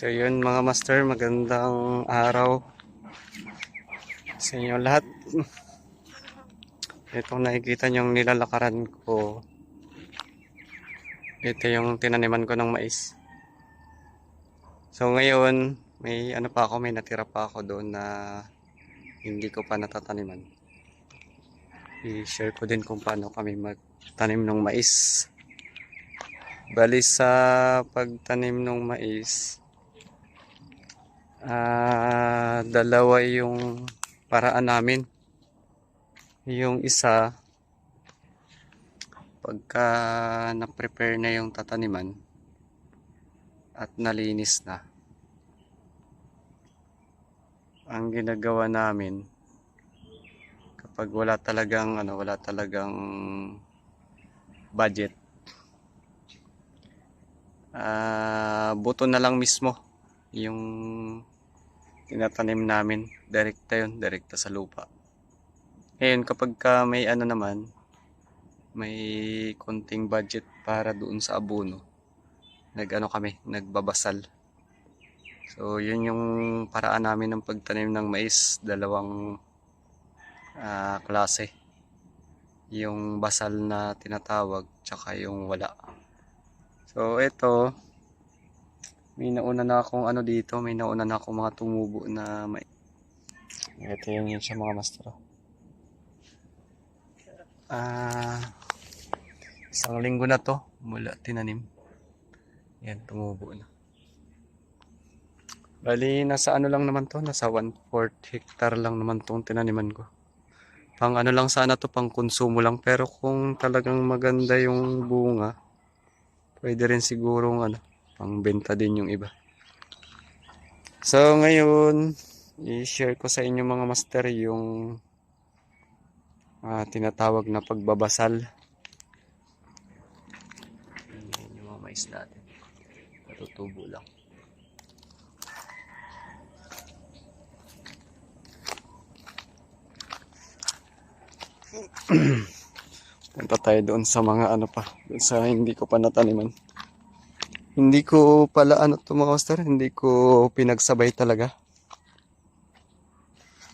So yun mga master, magandang araw sa inyo lahat. Itong nakikita niyong nilalakaran ko. Ito yung tinaniman ko ng mais. So ngayon, may ano pa ako, may natira pa ako doon na hindi ko pa natataniman. I-share ko din kung paano kami magtanim ng mais. Bali sa pagtanim ng mais, ah dalawa yung paraan namin. Yung isa, pagka na-prepare na yung tataniman at nalinis na, ang ginagawa namin, kapag wala talagang ano, wala talagang budget, ah buto na lang mismo yung tinatanim namin. Direkta yun, direkta sa lupa. Ngayon, kapag ka may ano naman, may konting budget para doon sa abono, nag-ano kami, nagbabasal. So, yun yung paraan namin ng pagtanim ng mais, dalawang ah, klase. Yung basal na tinatawag, tsaka yung wala. So, ito, may nauna na akong ano dito, may nauna na akong mga tumubo na may... Ito yung yun sa mga master. Ah, isang linggo na to mula tinanim. Yan, tumubo na. Bali, nasa ano lang naman to, nasa 1/4 hectare lang naman tong tinaniman ko. Pang ano lang sana to, pang konsumo lang. Pero kung talagang maganda yung bunga, pwede rin sigurong ano, pang benta din yung iba. So, ngayon, i-share ko sa inyo mga master yung ah, tinatawag na pagbabasal. Yan yung mga mais natin. Natutubo lang. Punta tayo doon sa mga ano pa, doon sa hindi ko pa nataniman. Hindi ko pala ano to mga master, hindi ko pinagsabay talaga.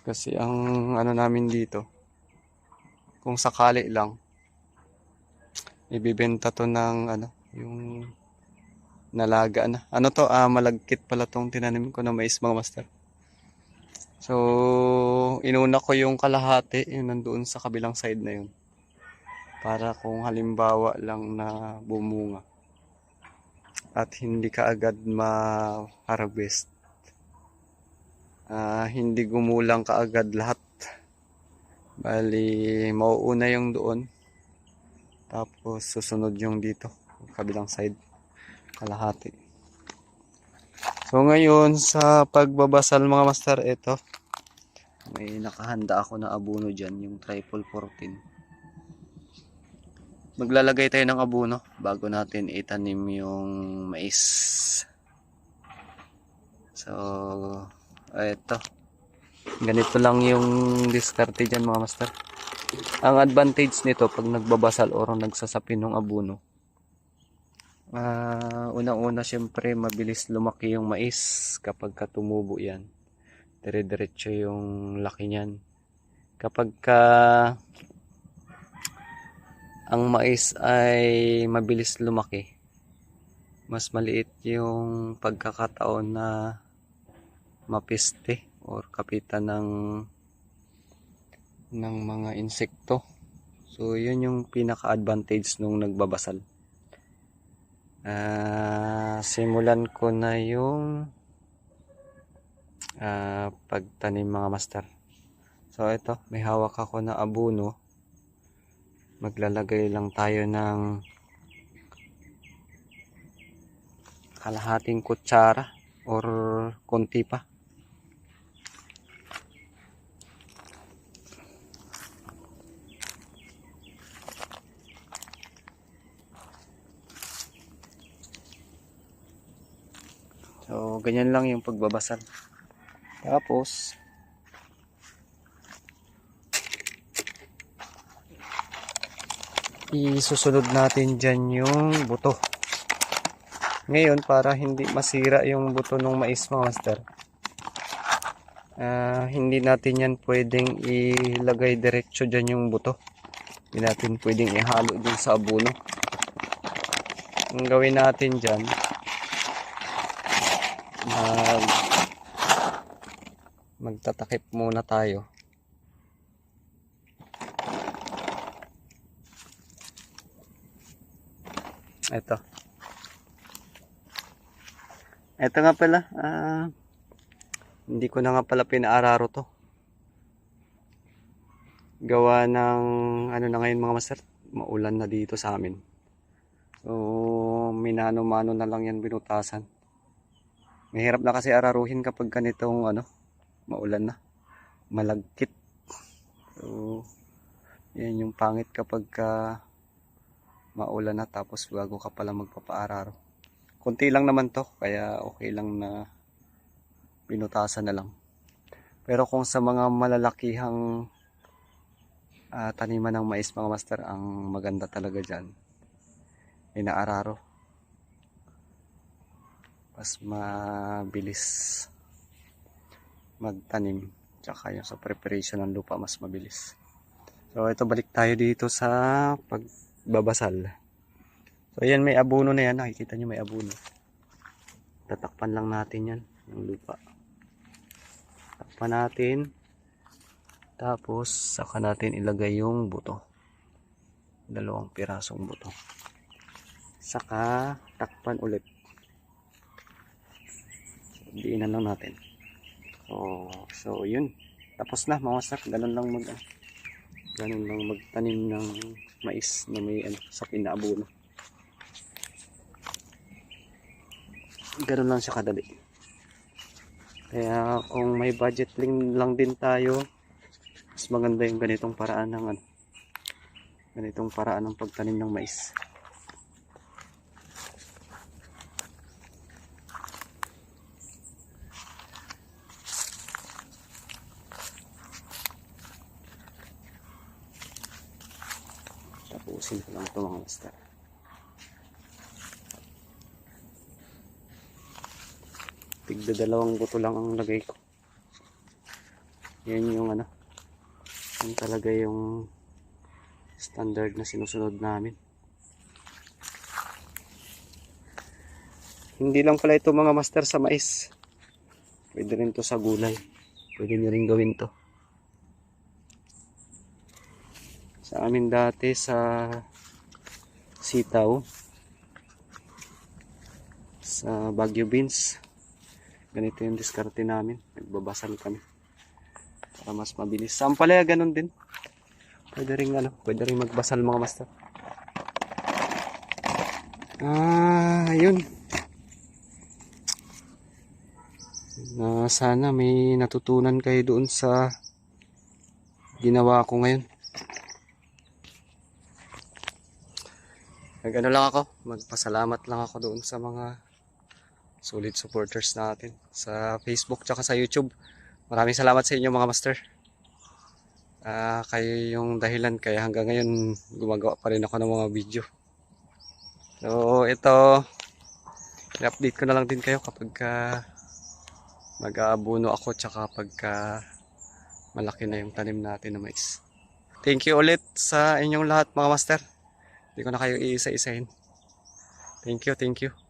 Kasi ang ano namin dito, kung sakali lang, ibibenta to ng ano, yung nalaga na. Ano to, ah, malagkit pala tong tinanim ko na mais mga master. So, inuna ko yung kalahati, yung nandoon sa kabilang side na yun. Para kung halimbawa lang na bumunga at hindi ka agad ma-harvest. Ah, hindi gumulang ka agad lahat. Bali, mauuna yung doon. Tapos susunod yung dito, kabilang side, kalahati. So ngayon sa pagbabasal mga master, ito. May nakahanda ako na abono dyan, yung triple 14 maglalagay tayo ng abono bago natin itanim yung mais. So, eto. Ganito lang yung diskarte dyan mga master. Ang advantage nito pag nagbabasal o nagsasapin ng abono. Ah, unang-una syempre mabilis lumaki yung mais kapag katumubo yan. Dire-diretso yung laki niyan. Kapag ka ang mais ay mabilis lumaki. Mas maliit yung pagkakataon na mapiste or kapitan ng ng mga insekto. So, yun yung pinaka-advantage nung nagbabasal. Ah, simulan ko na yung ah, pagtanim mga master. So, ito, may hawak ako na abono maglalagay lang tayo ng kalahating kutsara or konti pa. So, ganyan lang yung pagbabasal. Tapos, isusunod natin dyan yung buto Ngayon, para hindi masira yung buto ng mais mga master, ah, hindi natin yan pwedeng ilagay diretso dyan yung buto. Hindi natin pwedeng ihalo dun sa abono. Ang gawin natin dyan, mag, magtatakip muna tayo. Ito. Ito nga pala, ah, hindi ko na nga pala pinaararo to. Gawa ng, ano na ngayon mga master, maulan na dito sa amin. So, minano-mano na lang yan binutasan. Mahirap na kasi araruhin kapag ganitong, ano, maulan na. Malagkit. So, yan yung pangit kapag ka maulan na tapos bago ka pala magpapaararo. Kunti lang naman to, kaya okay lang na binutasan na lang. Pero kung sa mga malalakihang ah, taniman ng mais mga master, ang maganda talaga dyan, inaararo. Mas mabilis magtanim. Tsaka yung sa preparation ng lupa, mas mabilis. So, ito balik tayo dito sa pagbabasal. So, ayan may abono na yan. Nakikita nyo may abono. Tatakpan lang natin yan, yung lupa. Takpan natin. Tapos, saka natin ilagay yung buto. Dalawang pirasong buto. Saka, takpan ulit. Diinan lang natin. So, so yun. Tapos na, mga master. Ganun lang mag, ano, ganun lang magtanim ng mais na may ano, sa pinaabuno. Ganun lang siya kadali. Kaya kung may budget lang din tayo, mas maganda yung ganitong paraan ng ano, ganitong paraan ng pagtanim ng mais. Tapusin ko lang ito mga master. Tigda dalawang buto lang ang lagay ko. Yan yung ano. Yan talaga yung standard na sinusunod namin. Hindi lang pala ito mga master sa mais. Pwede rin to sa gulay. Pwede nyo rin gawin to. Sa amin dati sa sitaw. Sa Baguio Beans. Ganito yung diskarte namin. Nagbabasal kami. Para mas mabilis. Sa Ampalaya ganun din. Pwede rin ano pwede rin magbasal mga master. Ah yun. Na sana may natutunan kayo doon sa ginawa ko ngayon Nag-ano lang ako, magpasalamat lang ako doon sa mga solid supporters natin sa Facebook tsaka sa YouTube. Maraming salamat sa inyo mga master. Ah, kayo yung dahilan kaya hanggang ngayon gumagawa pa rin ako ng mga video. So, ito i-update ko na lang din kayo kapag ka mag-aabuno ako tsaka pagka malaki na yung tanim natin na mais. Thank you ulit sa inyong lahat mga master. Hindi ko na kayo iisa-isahin. Thank you, thank you.